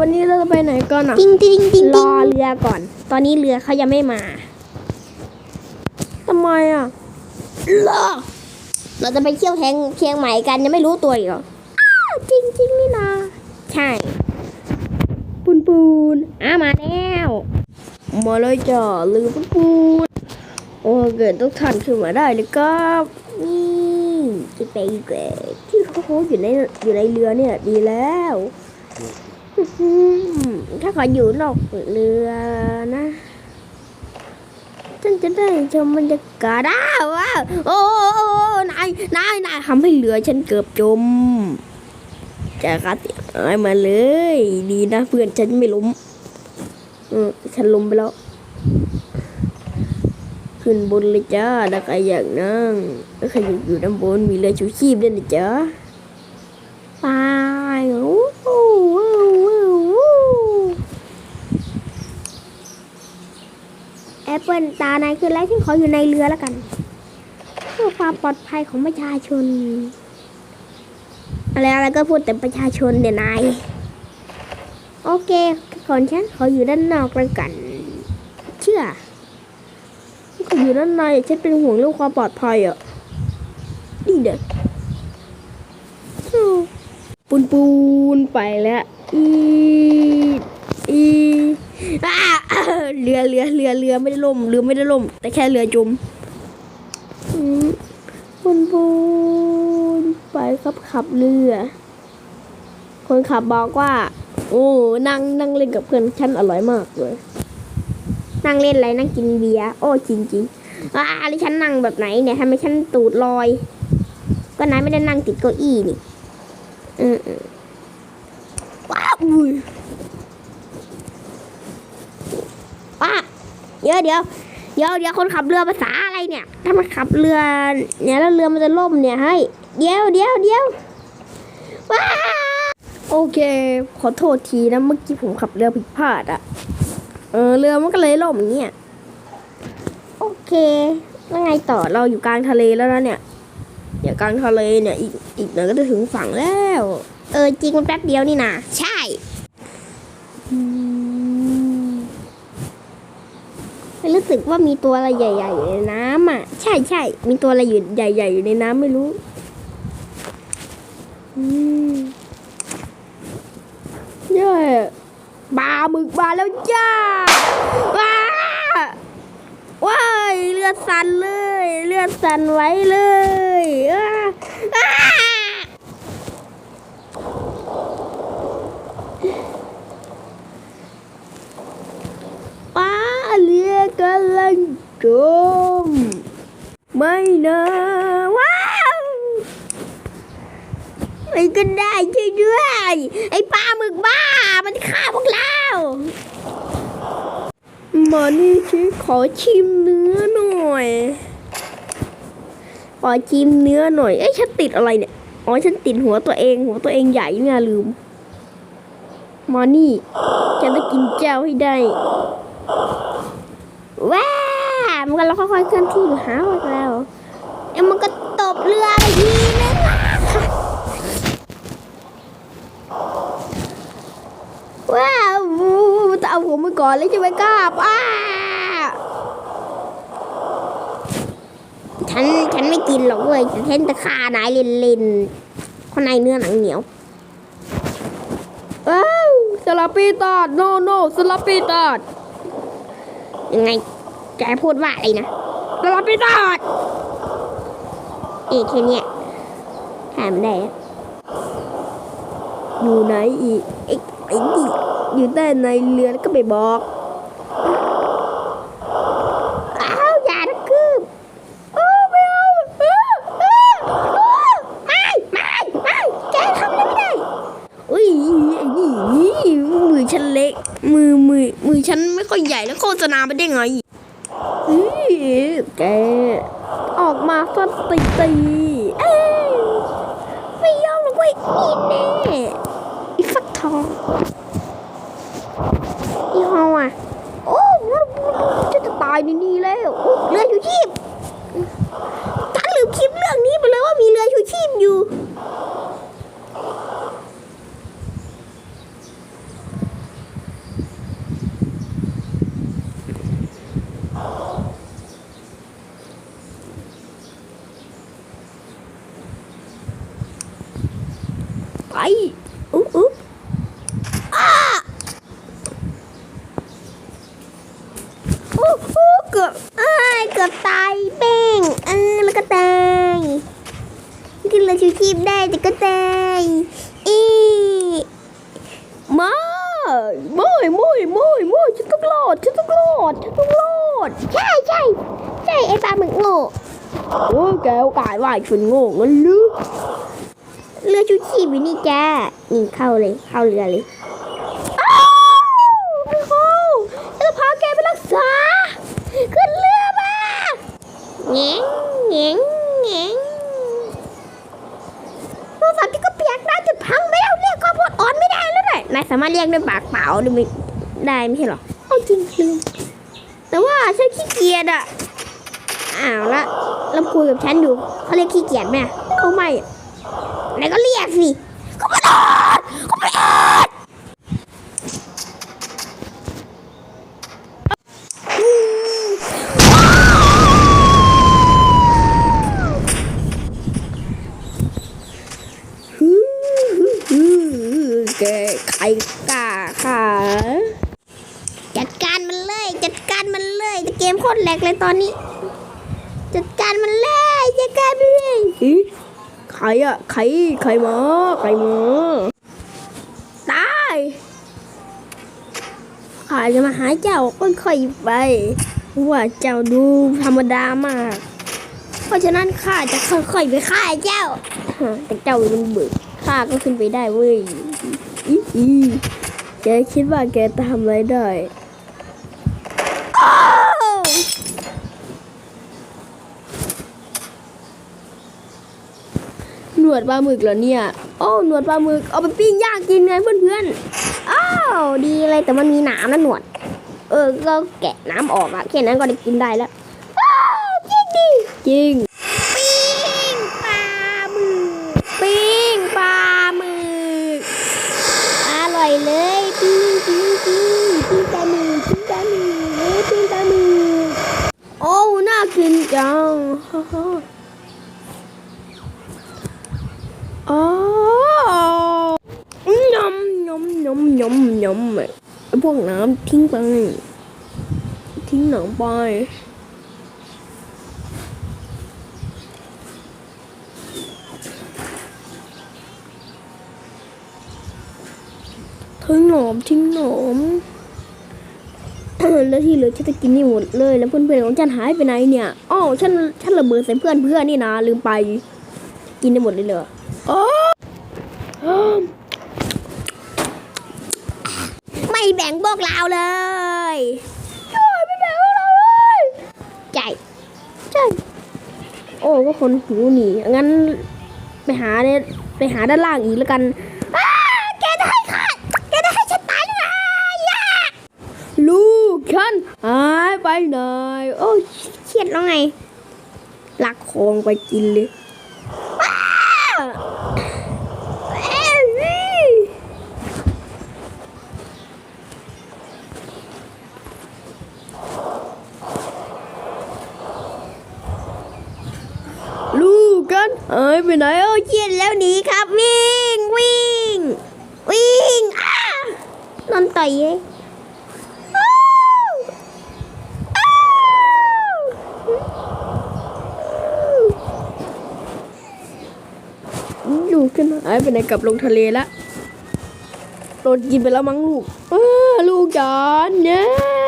วันนี้เราจะไปไหนกันอะ ติ้งติ้งติ้งรติ้งอเรือก่อน ตอนนี้เรือเขายังไม่มาทำไมอะรอเราจะไปเที่ยวแทงเชียงใหม่กันยังไม่รู้ตัวอีกเหรอจริงจริงนี่นาใช่ ปูนปูนอะมาแล้วมาเลยจ้ะลืมปูนปูนโอ้เกิดทุกท่านขึ้นมาได้เลยครับนี่จะไปเกดที่เขาอยู่ในอยู่ในเรือเนี่ยดีแล้วอื้อหือ ถ้าขาอยู่นอกเรือนะฉันจะได้ชมบรรยากาศอ้ว้าวโอ้โอ้นายนายนายทำให้เรือฉันเกือบจมจะกระเสียหายมาเลย ดีนะเพื่อนฉันไม่ล้มเออฉันล้มไปแล้ว ขึ้นบนเลยจ้าถ้าใครอยากนั่งถ้าใครอยากอยู่ด้านบนมีเรือชูชีพด้วยนะจ๊ะไปวู้วู้วู้วู้วู้ แอปเปิลตานายคืออะไรฉันขออยู่ในเรือแล้วกัน เพื่อความปลอดภัยของประชาชน อะไรอะไรก็พูดแต่ประชาชนเดี๋ยวนายโอเคก่อนฉันขออยู่ด้านนอกแล้วกัน เชื่อขาอยู่ด้านในฉันเป็นห่วงเรื่องความปลอดภัยอะนี่เด็กปูนปูนไปแล้วอี เรือเรือเรือเรือไม่ได้ล่มเรือไม่ได้ล่ม แต่แค่เรือจมอืมปูนปูนไปครับขับเรือ คนขับบอกว่า โอ้นั่งนั่งเล่นกับเพื่อนฉันอร่อยมากเลย นั่งเล่นอะไรนั่งกินเบียร์โอ้จริงจริงอ่าแล้วฉันนั่งแบบไหนเนี่ยทำไมฉันตูดลอย ก็นายไม่ได้นั่งติดเก้าอี้นี่เออเอว้าวอุ้ย ป้าเดี๋ยวเดี๋ยวเดี๋ยวเดี๋ยวคนขับเรือภาษาอะไรเนี่ย ถ้ามันขับเรือเนี่ยแล้วเรือมันจะล่มเนี่ยให้ เดี๋ยวเดี๋ยวเดี๋ยวว้าโอเค ขอโทษทีนะเมื่อกี้ผมขับเรือผิดพลาดอะเออเรือมันก็เลยล่มอย่างเงี้ยโอเคแล้วไงต่อเราอยู่กลางทะเลแล้วนะเนี่ยอย่ากลางทะเลเนี่ยอีกอีกหน่อยก็จะถึงฝั่งแล้ว เออจริงมันแป๊บเดียวนี่นะใช่ รู้สึกว่ามีตัวอะไรใหญ่ ๆ อยู่ในน้ำอะ ใช่ใช่มีตัวอะไรอยู่ใหญ่ ๆ อยู่ในน้ำไม่รู้อืมเย้ปลาหมึกมาแล้วจ้าว้าว้ายเลือดสั่นเลย เลือดสั่นไว้เลยอ้าอ้าว้าเรือ กำลังจมไม่นะว้าวไม่ก็ได้ช่วยด้วย ไอ้ปลาหมึกบ้า มันฆ่าพวกเรามานี่ชิขอชิมเนื้อหน่อย ขอชิมเนื้อหน่อย เอ้ยฉันติดอะไรเนี่ย อ๋อฉันติดหัวตัวเอง หัวตัวเองใหญ่เนี่ยลืมมานี่ฉันจะกินเจ้าให้ได้ ว้ามันก็เราค่อยๆเคลื่อนที่หาหมดแล้วเอ้วมันก็ตบเรือไปทีนึงว้าวจะเอาผมไปก่อนเลยใช่ไหมครับอ้าฉันฉันไม่กินหรอกเว้ยฉันเห็นต่ขานายเล่นๆคนในเนื้อหนังเหนียวอ้าวสลับปีตอดโนโนสลับปีตอด ยังไงแกพูดว่าอะไรนะตลอดไปตลอดเอกแค่เนี้ยถามได้อยู่ไหนอีกไอ้ไอ้อยู่ใต้ในเรือแล้วก็ไปบอก อ้าวอย่านะคืบโอ้ไม่เอาอ้าวอ้าวอ้าวไม่ไม่ไม่แกทำอะไรไม่ได้ อุ้ยไอ้นี่นี่มือฉันเล็ก มือมือมือ ใหญ่แล้วโฆษณาไปได้ไงอุ้ยแกออกมาฟัดตีตีเอ้ยไม่ยอมหรอกเว้ยนี่แน่อีฟักทองอีฮออะโอ้จะจะตายในนี่แล้วเรือชูชีพฉันลืมคลิปเรื่องนี้ไปเลยว่ามีเรือชูชีพอยู่ อุ๊บอุ๊บอ้าอู้อู้เกือบอ้ายเกือบตายเป้งเออแล้วก็ตายกินเลยชูชีพได้แต่ก็ตายอี ไม่ ไม่ไม่ไม่ไม่ฉันต้องรอดฉันต้องรอดฉันต้องรอดใช่ใช่ใช่ไอ้ปลาหมึกโง่โอ้ยแกเอากายว่าฉันโง่งั้นหรือเรือชูชีพอยู่นี่จ้านี่เข้าเลยเข้าเรือเลย อ้าวไม่เข้า จะพาแกไปรักษา ขึ้นเรือมาแงงแงงแงงโทรศัพท์ที่ก็เปียกน้ำจนพังไปแล้วเรียกความพดอ่อนไม่ได้แล้วด้วยนาย สามารถเรียกด้วยปากเปล่าได้ไมได้ไม่ใช่หรอเอาจริงจริงๆแต่ว่าฉันขี้เกียจอะอ้าวละเราคุยกับฉันอยู่เขาเรียกขี้เกียจไหมเขาไม่ไหนก็เรียกสิเขาไม่อดเขาไม่อด แกใครกล้าค่ะจัดการมันเลย จัดการมันเลยแต่เกมโคตรแหลกเลยตอนนี้ จัดการมันเลยจัดการมันเลยอีใครอะใครใครมาใครมาตายข้าจะมาหาเจ้าค่อยๆไปเพราะว่าเจ้าดูธรรมดามาก เพราะฉะนั้นข้าจะค่อยๆไปฆ่าเจ้าแต่เจ้ามันเบิกข้าก็ขึ้นไปได้เว้ย อีอีแกคิดว่าแกทำอะไรได้หนวดปลาหมึกเหรอเนี่ย โอ้หนวดปลาหมึกเอาไปปิ้งย่างกินไงเพื่อนอ้าวดีเลยแต่มันมีหนามนะหนวด เออ ก็แกะน้ำออกอะแค่นั้นก็ได้กินได้แล้วอ้าวจริงดิจริงปลาหมึก ปิ้งปลาหมึก อร่อยเลยปิ้งปิ้งปิ้งปิ้งปลาหมึกปิ้งปลาหมึกเฮ้ยปิ้งปลาหมึก โอ้ น่า กินจังฮ่าฮ่าอ๋อยำยำยำยำยำไอ้พวกน้ำทิ้งไป ทิ้งหนังไปทิ้งหนอมทิ้งหนอม แล้วที่เหลือฉันจะกินนี่หมดเลย แล้วเพื่อนๆของฉันหายไปไหนเนี่ยอ๋อฉันฉันระเบิดใส่เพื่อนเพื่อนนี่นะลืมไป กินได้หมดเลยเหรออ๋อไม่แบ่งพวกเราเลยไม่แบ่งเราเลยใจใช่โอ้ก็คนหิวหนีงั้นไปหาเนี่ยไปหาด้านล่างอีกแล้วกัน อ้าแกจะให้ข้าแกจะให้ฉันตายหรือไงย่า ลูกฉันหาย ไปไหน โอ้ยเครียดแล้วไงลักคองไปกินเลยเอ้ยลูกกันหายไปไหนเอ้ยเครียดแล้วหนีครับ วิ่งวิ่งวิ่งอ้านอนต่อยเองอ้าวอ้าวูกฉันหายไปไหนกลับลงทะเลละโดนกินไปแล้วมั้งลูก เออลูกจอนเนี่ย